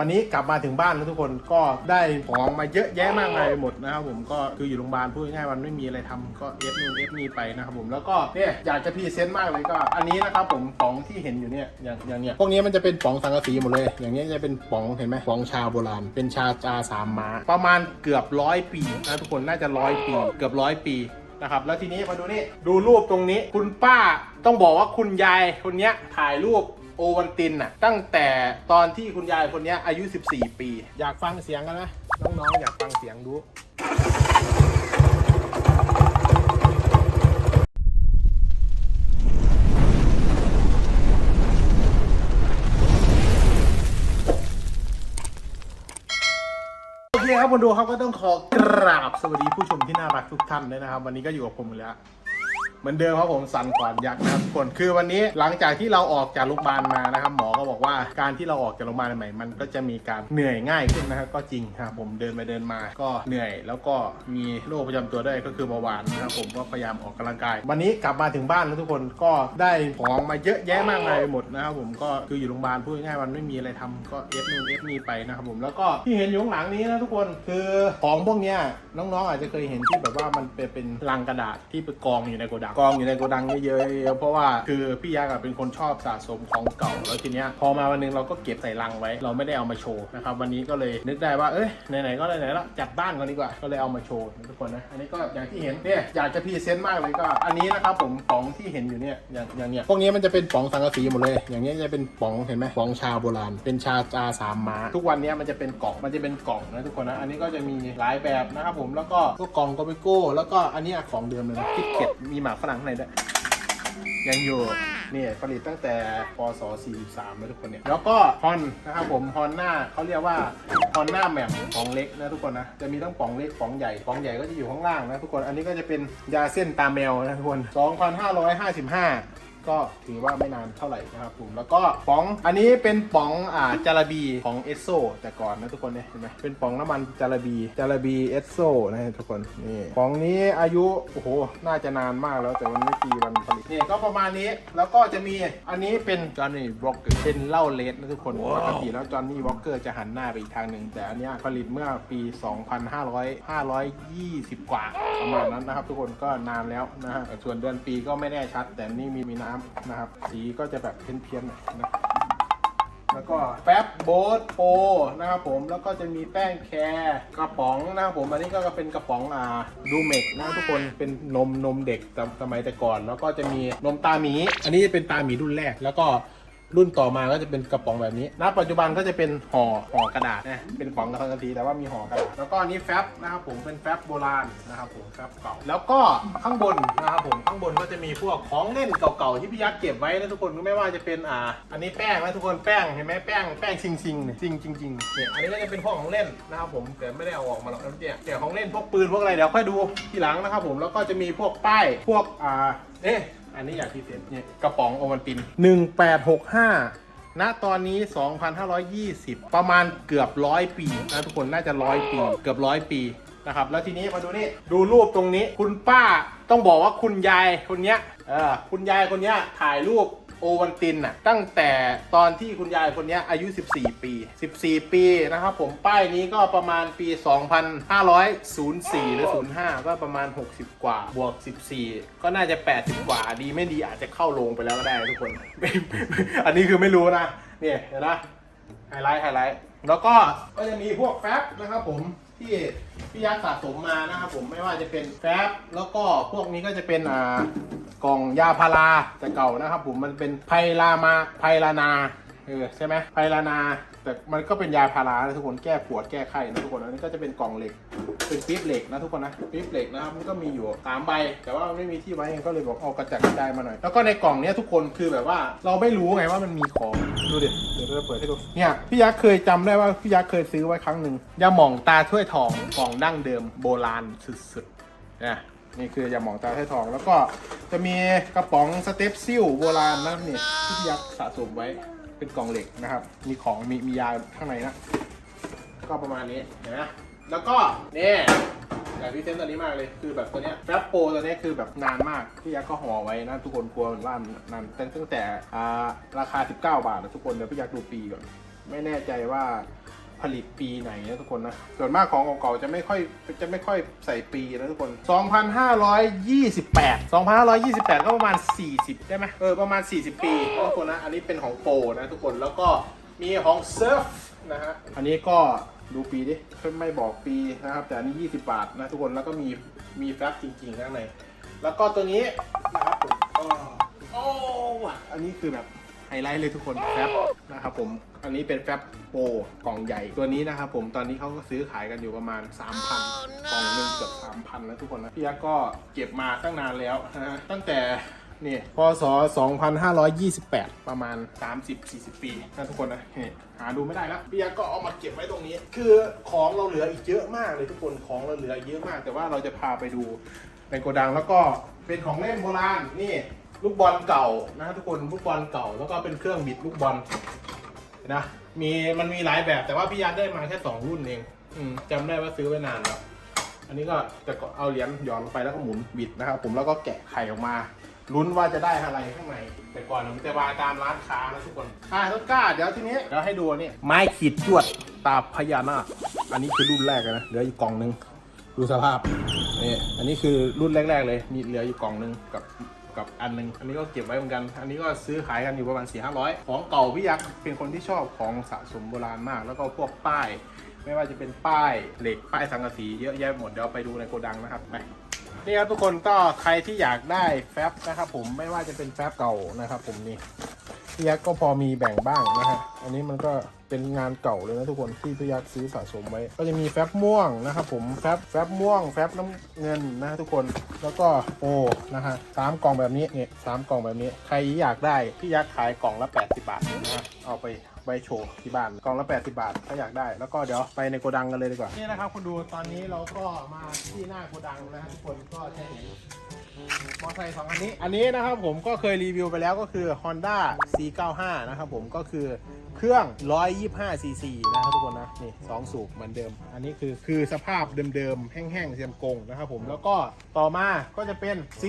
วันนี้กลับมาถึงบ้านแล้วทุกคนก็ได้ของมาเยอะแยะมากมายไปหมดนะครับผมก็คืออยู่โรงพยาบาลพูดง่ายๆมันไม่มีอะไรทำก็เอฟนู่นเอฟนี่ไปนะครับผมแล้วก็เนี่ยอยากจะพรีเซนต์มากเลยก็ อันนี้นะครับผมป๋องที่เห็นอยู่เนี่ยอย่างอย่างเนี้ยพวกนี้มันจะเป็นป๋องสังกะสีหมดเลย อย่างเนี้ยจะเป็นป๋องเห็นไหมป๋องชาโบราณ เป็นชาจาสามม้า ประมาณเกือบร้อยปีนะทุกคนน่าจะร้อยปีเกือบร้อยปีนะครับแล้วทีนี้มาดูนี่ดูรูปตรงนี้คุณป้าต้องบอกว่าคุณยายคนเนี้ยถ่ายรูป โอวันตินน่ะตั้งแต่ตอนที่คุณยายคนเนี้ยอายุ 14 ปี อยากฟังเสียงกันไหมน้องๆอยากฟังเสียงดูโอเคครับคนดูเขาก็ต้องขอกราบสวัสดีผู้ชมที่น่ารักทุกท่านด้วยนะครับ วันนี้ก็อยู่กับผมแล้ว เหมือนเดิมครับผมสันขวานยักษ์นะครับทุกคนคือวันนี้หลังจากที่เราออกจากโรงพยาบาลมานะครับหมอก็บอกว่าการที่เราออกจากโรงพยาบาลใหม่มันก็จะมีการเหนื่อยง่ายขึ้นนะครับก็จริงครับผมเดินไปเดินมาก็เหนื่อย แล้วก็มีโรคประจำตัวด้วยก็คือเบาหวานนะครับผมก็พยายามออกกำลังกาย วันนี้กลับมาถึงบ้านแล้วทุกคนก็ได้ของมาเยอะแยะมากมายไปหมดนะครับผมก็คืออยู่โรงพยาบาลพูดง่ายๆมันไม่มีอะไรทำก็เอฟนู่นเอฟนี่ไปนะครับผมแล้วก็ที่เห็นอยู่ข้างหลังนี้นะทุกคนคือของพวกเนี้ยน้องๆอาจจะเคยเห็นที่แบบว่ามันเป็นเป็นลังกระดาษที่ไปกองอยู่ในโกดังกองอยู่ในโกดังเยอะๆเพราะว่าคือพี่ยักษ์เป็นคนชอบสะสมของเก่าแล้วทีเนี้ยพอมาวันหนึงเราก็เก็บใส่ลังไว้ เราไม่ได้เอามาโชว์นะครับวันนี้ก็เลยนึกได้ว่าเอ้ยไหนๆก็ไหนๆแล้วจัดบ้านก่อนดีกว่าก็เลยเอามาโชว์ทุกคนนะอันนี้ก็อย่างที่เห็นเนี่ยอยากจะพรีเซนต์มากเลยก็ อันนี้นะครับผมป๋องที่เห็นอยู่เนี่ยอย่างอย่างเนี้ยพวกนี้มันจะเป็นป๋องสังกะสีหมดเลย อย่างเนี้ยจะเป็นป๋องเห็นไหมป๋องชาโบราณ เป็นชาจาสามม้าทุกวันเนี้ยมันจะเป็นกล่องมันจะเป็นกล่องนะทุกคนนะอันนี้ก็จะมีหลายแบบนะครับผมแล้วก็พวกกล่องโกเบโก้แล้วก็อันนี้ของเดิมเลยนะคิดเก็ตมีหมากฝรั่งข้างในด้วยยังอยู่นี่ผลิตตั้งแต่ปศ43นะทุกคนเนี่ย แล้วก็ฮอนนะครับผมฮอนหน้าเขาเรียกว่าฮอนหน้าแม่มของเล็กนะทุกคนนะ จะมีทั้งป๋องเล็กป๋องใหญ่ป๋องใหญ่ก็จะอยู่ข้างล่างนะทุกคน อันนี้ก็จะเป็นยาเส้นตาแมวนะทุกคน 2,555 ก็ถือว่าไม่นานเท่าไหร่นะครับผมแล้วก็ป๋องอันนี้เป็นป๋องอ่าจาระบีของเอสโซแต่ก่อนนะทุกคนเนี่ยเห็นไหมเป็นป๋องน้ำมันจาระบีจาระบีเอสโซนะทุกคนนี่ป๋องนี้อายุโอ้โหน่าจะนานมากแล้วแต่มันไม่ปีวันผลิตนี่ก็ประมาณนี้แล้วก็จะมีอันนี้เป็นจอห์นนี่วอลเกอร์เป็นเหล้าเลดนะทุกคนปกติแล้วจอห์นนี่วอลเกอร์จะหันหน้าไปอีกทางหนึ่งแต่อันนี้ผลิตเมื่อปี 2,500 520 กว่าประมาณนั้นนะครับ ทุกคนก็นานแล้วนะฮะส่วนเดือนปีก็ไม่แน่ชัด แต่นี่มีมีน้ำนะครับ สีก็จะแบบเพี้ยนๆหน่อยนะแล้วก็แฟบโบสโปนะครับผมแล้วก็จะมีแป้งแคร์กระป๋องนะครับผมอันนี้ก็เป็นกระป๋องอ่าดูเมกนะทุกคนเป็นนมนมเด็กสมสมัยแต่ก่อน แล้วก็จะมีนมตาหมี อันนี้จะเป็นตาหมีรุ่นแรกแล้วก็ รุ่นต่อมาก็จะเป็นกระป๋องแบบนี้ณปัจจุบันก็จะเป็นห่อห่อกระดาษนะเป็นของกระสังกะสีแต่ว่ามีห่อกระดาษแล้วก็อันนี้แฟบนะครับผมเป็นแฟบโบราณนะครับผมแฟบเก่าแล้วก็ข้างบนนะครับผมข้างบนก็จะมีพวกของเล่นเก่าๆที่พี่ยักษ์เก็บไว้นะทุกคนไม่ว่าจะเป็นอ่า อันนี้แป้งนะทุกคนแป้งเห็นไหมแป้งแป้งชิงชิงเนี่ยจริงจริงจริงเนี่ยอันนี้ก็จะเป็นพวกของเล่นนะครับผมแต่ไม่ได้เอาออกมาหรอกนะเนี่ยเนี่ยของเล่นพวกปืนพวกอะไรเดี๋ยวค่อยดูทีหลังนะครับผมแล้วก็จะมีพวกป้ายพวกอ่าเอ๊ะ อันนี้อยากพรีเซนต์เนี่ยกระป๋องโอวัลติน 1865 ณ ตอนนี้ 2,520 ประมาณเกือบร้อยปีนะทุกคนน่าจะร้อยปี เกือบร้อยปีนะครับ แล้วทีนี้มาดูนี่ ดูรูปตรงนี้ คุณป้าต้องบอกว่าคุณยายคนเนี้ยเออคุณยายคนเนี้ยถ่ายรูป โอวันตินน่ะตั้งแต่ตอนที่คุณยายคนนี้อายุ 14 ปี 14 ปีนะครับผมป้ายนี้ก็ประมาณปี 2504 หรือ 05 ก็ประมาณ 60 กว่าบวก 14 ก็น่าจะ 80 กว่าดีไม่ดีอาจจะเข้าโรงไปแล้วก็ได้ทุกคน อันนี้คือไม่รู้นะ เนี่ยเห็นนะไฮไลท์ไฮไลท์แล้วก็ก็จะมีพวกแฟบนะครับผม ที่พี่ยักษ์สะสมมานะครับผมไม่ว่าจะเป็นแฟบแล้วก็พวกนี้ก็จะเป็นอ่ากล่องยาพาราแต่เก่านะครับผมมันเป็นไพรามาไพรานาเออใช่ไหมไพรานา แต่มันก็เป็นยาพารานะทุกคนแก้ปวดแก้ไข้นะทุกคนอันนี้ก็จะเป็นกล่องเหล็ก เป็นปิ๊บเหล็กนะทุกคนนะปิ๊บเหล็กนะครับมันก็มีอยู่สามใบ แต่ว่ามันไม่มีที่ไว้ก็เลยบอกเอากระจัดกระจายมาหน่อย แล้วก็ในกล่องเนี้ยทุกคนคือแบบว่าเราไม่รู้ไงว่ามันมีของดูดิเดี๋ยวเราเปิดให้ดูเนี่ยพี่ยักษ์เคยจำได้ว่าพี่ยักษ์เคยซื้อไว้ครั้งหนึ่งยาหม่องตาถ้วยทองกล่องดั้งเดิมโบราณสุดๆนะนี่คือยาหม่องตาถ้วยทอง แล้วก็จะมีกระป๋องสเต็ปซิลโบราณนะนี่ที่พี่ยักษ์สะสมไว้ เป็นกล่องเหล็กนะครับ มีของมีมียาข้างในนะก็ประมาณนี้เห็นไหมแล้วก็นี่แต่พี่เซนต์ตัวนี้มากเลยคือแบบตัวเนี้ยแฟบโปรตัวเนี้ยคือแบบนานมากพี่ยักษ์ก็ห่อไว้นะทุกคนกลัวว่านานตั้งแต่อ่าราคา 19 บาทนะทุกคนเดี๋ยวพี่ยักษ์ดูปีก่อน ไม่แน่ใจว่า ผลิตปีไหนนะทุกคนนะ ส่วนมากของเก่าๆจะไม่ค่อยจะไม่ค่อยใส่ปีนะทุกคน 2,528 2,528 ก็ประมาณ 40 ได้ไหมเออประมาณ 40 ปีนะทุกคนนะ อันนี้เป็นของโปรนะทุกคนแล้วก็มีของเซิร์ฟนะฮะ อันนี้ก็ดูปีดิไม่บอกปีนะครับ แต่อันนี้ 20 บาทนะทุกคนแล้วก็มีมีแฟลชจริงๆข้างในแล้วก็ตัวนี้นะครับผมอ้อโอ้ว่ะอันนี้คือแบบไฮไลท์เลยทุกคนแฟบนะครับผมอันนี้เป็นแฟบโปรกล่องใหญ่ตัวนี้นะครับผมตอนนี้เขาก็ซื้อขายกันอยู่ประมาณ 3,000กล่องหนึงเกือบ3,000แล้วทุกคนนะพี่ยักษ์ก็เก็บมาตั้งนานแล้วนะฮะตั้งแต่นี่พศ 2528 ประมาณ 30-40 ปีนะทุกคนนะนี่หาดูไม่ได้แล้วพี่ยักษ์ก็เอามาเก็บไว้ตรงนี้ คือของเราเหลืออีกเยอะมากเลยทุกคนของเราเหลือเยอะมาก แต่ว่าเราจะพาไปดู ในโกดังแล้วก็เป็นของเล่นโบราณนี่ลูกบอลเก่านะทุกคนลูกบอลเก่าแล้วก็เป็นเครื่องบิดลูกบอลนะมีมันมีหลายแบบแต่ว่าพี่ยัดได้มาแค่สองรุ่นเองอืมจำได้ว่าซื้อไว้นานแล้วอันนี้ก็จะก็เอาเหรียญหย่อนลงไปแล้วก็หมุนบิดนะครับผมแล้วก็แกะไข่ออกมาลุ้นว่าจะได้อะไรข้างในแต่ก่อนมันจะวางตามร้านค้านะทุกคนอ่าต้นกล้าเดี๋ยวทีนี้เดี๋ยวให้ดูนี่ไม้ขีดจวดตาพญานาคอันนี้คือรุ่นแรกเลยนะเหลืออีกกล่องนึง ดูสภาพนี่อันนี้คือรุ่นแรก ๆ เลย มีเหลืออยู่กล่องหนึงกับกับอันหนึงอันนี้ก็เก็บไว้เหมือนกัน อันนี้ก็ซื้อขายกันอยู่ประมาณ4 5 0 0ของเก่าพี่ยักษ์เป็นคนที่ชอบของสะสมโบราณมาก แล้วก็พวกป้าย ไม่ว่าจะเป็นป้ายเหล็กป้ายสังกะสีเยอะแยะหมดเดี๋ยวไปดูในโกดังนะครับไปนี่ครับทุกคนก็ใครที่อยากได้แฟบนะครับผมไม่ว่าจะเป็นแฟบเก่านะครับผมนี่พี่ยักษ์ก็พอมีแบ่งบ้างนะฮะอันนี้มันก็ เป็นงานเก่าเลยนะทุกคนที่พี่ยักษ์ซื้อสะสมไว้ ก็จะมีแฟบม่วงนะครับผมแฟบแฟบม่วงแฟบน้ำเงินนะทุกคนแล้วก็โอนะฮะสามกล่องแบบนี้เนี่ยสามกล่องแบบนี้ ใครอยากได้พี่ยักษ์ขายกล่องละ 80 บาทนะฮะเอาไปไว้โชว์ที่บ้านกล่องละ 80 บาท ถ้าอยากได้ แล้วก็เดี๋ยวไปในโกดังกันเลยดีกว่านี่นะครับคุณดูตอนนี้เราก็มาที่หน้าโกดังนะฮะทุกคนก็จะเห็นมอเตอร์ไซค์สองอันนี้ อันนี้นะครับผมก็เคยรีวิวไปแล้วก็คือ Honda C95 นะครับผมก็คือ เครื่อง 125 cc นะครับทุกคนนะ นี่สองสูบเหมือนเดิม อันนี้คือคือสภาพเดิมๆ แห้งๆเสียมกงนะครับผม แล้วก็ต่อมาก็จะเป็น C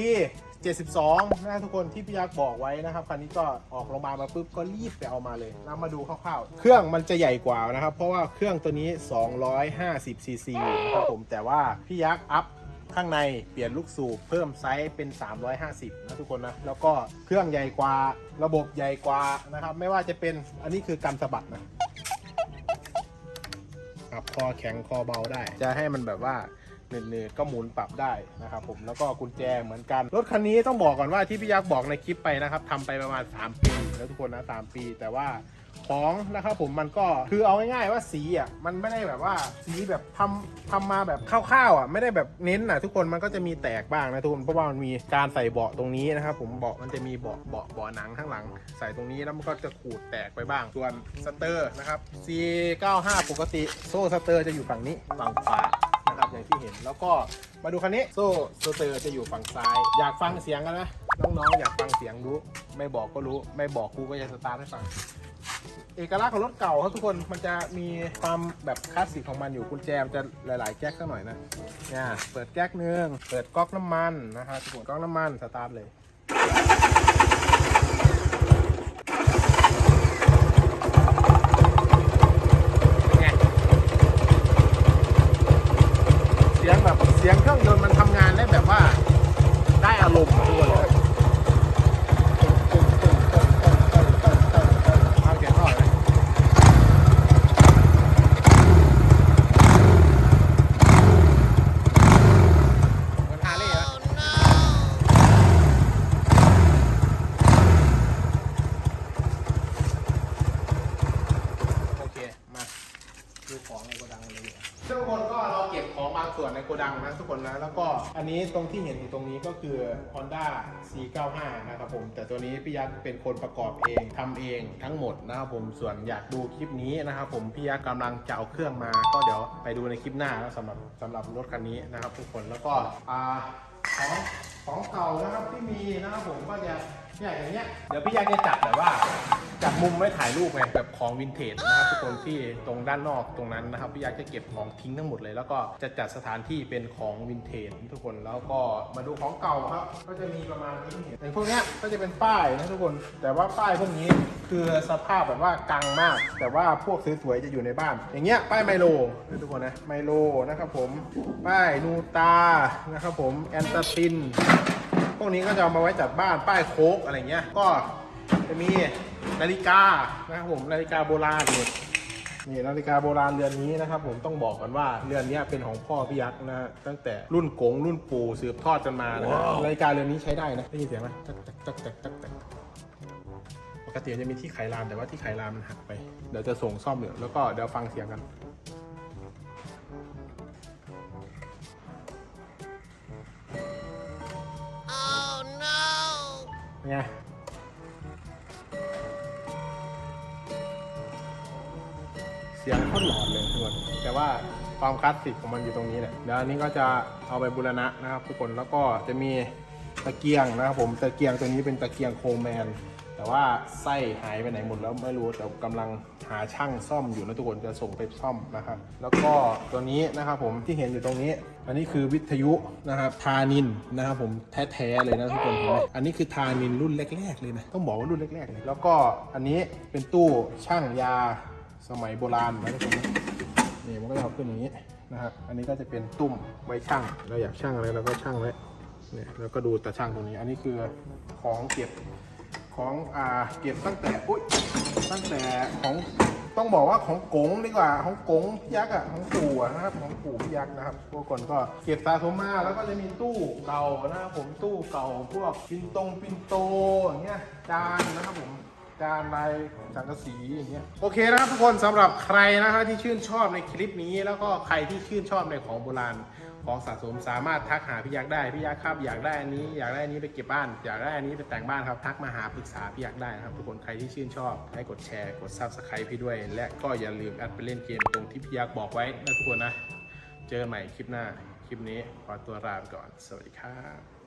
72นะทุกคนที่พี่ยักษ์บอกไว้นะครับคันนี้ก็ออกโรงพยาบาลมาปุ๊บก็รีบไปเอามาเลยเรามาดูคร่าวๆ เครื่องมันจะใหญ่กว่านะครับ เพราะว่าเครื่องตัวนี้ 250 cc นะครับผมแต่ว่าพี่ยักษ์อัพ ข้างในเปลี่ยนลูกสูบเพิ่มไซส์เป็น 350 นะทุกคนนะ แล้วก็เครื่องใหญ่กว่าระบบใหญ่กว่านะครับ ไม่ว่าจะเป็นอันนี้คือการสะบัดนะครับคอแข็งคอเบาได้ จะให้มันแบบว่าเนืดๆก็หมุนปรับได้นะครับผมแล้วก็กุญแจเหมือนกัน รถคันนี้ต้องบอกก่อนว่าที่พี่ยักษ์บอกในคลิปไปนะครับทำไปประมาณ 3 ปี แล้วทุกคนนะ 3 ปี แต่ว่า ของนะครับผมมันก็คือเอาง่ายๆว่าสีอะมันไม่ได้แบบว่าสีแบบทำทำมาแบบคร่าวๆอะไม่ได้แบบเน้นอะทุกคนมันก็จะมีแตกบ้างนะทุกคนเพราะว่ามันมีการใส่เบาะตรงนี้นะครับผมเบาะมันจะมีเบาะเบาะเบาะหนังข้างหลัง ใส่ตรงนี้แล้วมันก็จะขูดแตกไปบ้างส่วนสเตอร์นะครับ C95 ปกติโซ่สเตอร์จะอยู่ฝั่งนี้ฝั่งขวานะครับอย่างที่เห็นแล้วก็มาดูคันนี้โซ่สเตอร์จะอยู่ฝั่งซ้าย อยากฟังเสียงกันไหมน้องๆอยากฟังเสียงรู้ ไม่บอกก็รู้ ไม่บอกกูก็จะสตาร์ทให้ฟัง เอกลักษณ์ของรถเก่าครับทุกคนมันจะมีความแบบคลาสสิกของมันอยู่กุญแจมนจะหลาย ๆ แก๊กสักหน่อยนะเนี่ยเปิดแก๊กหนึ่งเปิดก๊อกน้ำมันนะครับทุกคนก๊อกน้ำมันสตาร์ทเลยเป็นไงเสียงแบบเสียงเครื่องยนต์มันทำงานได้แบบว่าได้อารมณ์ทุกคนเลย เอาเสียงเข้าหน่อยไหมเหมือนฮาร์เลย์นะโอเค มา ดูของในโกดังเลยดีกว่าทุกคนก็เราเก็บของบางส่วนในโกดังนะทุกคนนะ แล้วก็อันนี้ตรงที่ เห็นอยู่ตรงนี้ก็คือ Honda C95 นะครับผม แต่ตัวนี้พี่ยักษ์เป็นคนประกอบเองทำเองทั้งหมดนะครับผมส่วนอยากดูคลิปนี้นะครับผมพี่ยักษ์กำลังจะเอาเครื่องมา ก็เดี๋ยวไปดูในคลิปหน้าสำหรับสำหรับรถคันนี้นะครับทุกคนแล้วก็อ่าของของเก่านะครับที่มีนะครับผมก็จะ เนี่ยอย่างเงี้ยเดี๋ยวพี่ยากจะจัดแบบว่าจัดมุมไว้ถ่ายรูปไงแบบของวินเทจนะครับทุกคนที่ตรงด้านนอกตรงนั้นนะครับพี่ยากจะเก็บของทิ้งทั้งหมดเลย แล้วก็จะจัดสถานที่เป็นของวินเทจทุกคนแล้วก็มาดูของเก่าครับก็จะมีประมาณนี้อย่างพวกเนี้ยก็จะเป็นป้ายนะทุกคน แต่ว่าป้ายพวกนี้คือสภาพแบบว่ากังมาก แต่ว่าพวกสวยๆจะอยู่ในบ้าน อย่างเงี้ยป้ายไมโลนะทุกคนนะไมโลนะครับผมป้ายนูตานะครับผมแอนตาซิน พวกนี้ก็จะเอามาไว้จัดบ้านป้ายโค้กอะไรเงี้ย ก็จะมีนาฬิกานะครับผมนาฬิกาโบราณนี่นี่นาฬิกาโบราณเรือนนี้นะครับ ผมต้องบอกก่อนว่าเรือนเนี้ยเป็นของพ่อพี่ยักษ์นะฮะตั้งแต่รุ่นกงรุ่นปู่สืบทอดกันมานะฮะนาฬิกาเรือนนี้ใช้ได้นะได้ยินเสียงไหมตักตักตักตักตักตักปกติจะมีที่ไขลานแต่ว่าที่ไขลานมันหักไปเดี๋ยวจะส่งซ่อมเดี๋ยวแล้วก็เดี๋ยวฟังเสียงกัน ไงเสียงโคตรหลอนเลยทุกคนแต่ว่าความคลาสสิกของมันอยู่ตรงนี้แหละเดี๋ยวอันนี้ก็จะเอาไปบูรณะนะครับ ทุกคนแล้วก็จะมีตะเกียงนะครับผมตะเกียงตัวนี้เป็นตะเกียงโคแมน แต่ว่าไส้หายไปไหนหมดแล้วไม่รู้แต่กำลังหาช่างซ่อมอยู่นะทุกคนจะส่งไปซ่อมนะครับ แล้วก็ตัวนี้นะครับผมที่เห็นอยู่ตรงนี้ อันนี้คือวิทยุนะครับทานินนะครับผมแท้ๆเลยนะทุกคนเห็นไหมอันนี้คือทานินรุ่นแรก ๆ เลยนะต้องบอกว่ารุ่นแรกๆเลยแล้วก็อันนี้เป็นตู้ช่างยาสมัยโบราณนะทุกคนนะนี่มันก็จะเอาขึ้นอย่างนี้นะครับอันนี้ก็จะเป็นตุ่มไว้ช่างเราอยากช่างอะไรเราก็ช่างไว้เนี่ยแล้วก็ดูตาช่างตรงนี้ อันนี้คือของเก็บของอ่าเก็บตั้งแต่อุ้ยตั้งแต่ของ ต้องบอกว่าของกงดีกว่าของกงพี่ยักษ์อะของปู่อะนะครับของปู่พี่ยักษ์นะครับพวกคนก็เก็บสะสมมาแล้วก็จะมีตู้เก่านะครับผมตู้เก่าพวกปินตงปินโตอย่างเงี้ยจานนะครับผมจานลายสังกะสีอย่างเงี้ยโอเคนะครับทุกคนสำหรับใครนะครับที่ชื่นชอบในคลิปนี้ แล้วก็ใครที่ชื่นชอบในของโบราณ ของสะสมสามารถทักหาพี่ยักษ์ได้พี่ยักษ์ครับอยากได้อันนี้อยากได้อันนี้ไปเก็บบ้าน อยากได้อันนี้ไปแต่งบ้านครับทักมาหาปรึกษาพี่ยักษ์ได้นะครับทุกคนใครที่ชื่นชอบ ให้กดแชร์กดซับสไครป์พี่ด้วย และก็อย่าลืมแอดไปเล่นเกมตรงที่พี่ยักษ์บอกไว้นะทุกคนนะ เจอกันใหม่คลิปหน้าคลิปนี้ขอตัวลาไปก่อน สวัสดีครับ